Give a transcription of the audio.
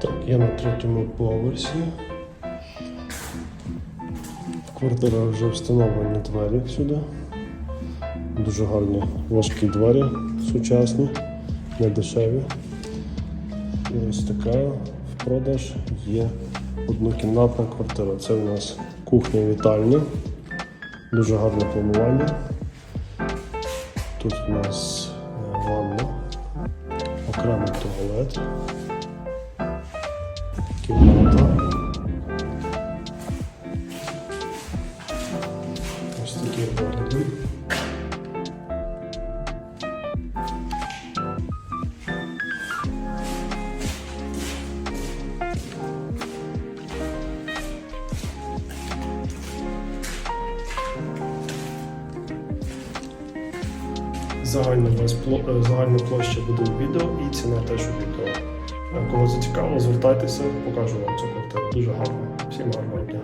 Так, я на третьому поверсі. В квартира вже встановлені двері сюди. Дуже гарні важкі двері, сучасні, не дешеві. І ось така в продаж є однокімнатна квартира. Це у нас кухня вітальня. Дуже гарне планування. Тут у нас е, ванна, окремий туалет, кімната. Ось такі вигляди. Загальна, е, площа буде у відео і ціна теж у відео. Е, Кого зацікавило, звертайтеся, покажу вам цю квартиру. Дуже гарно. Всім гарного дня.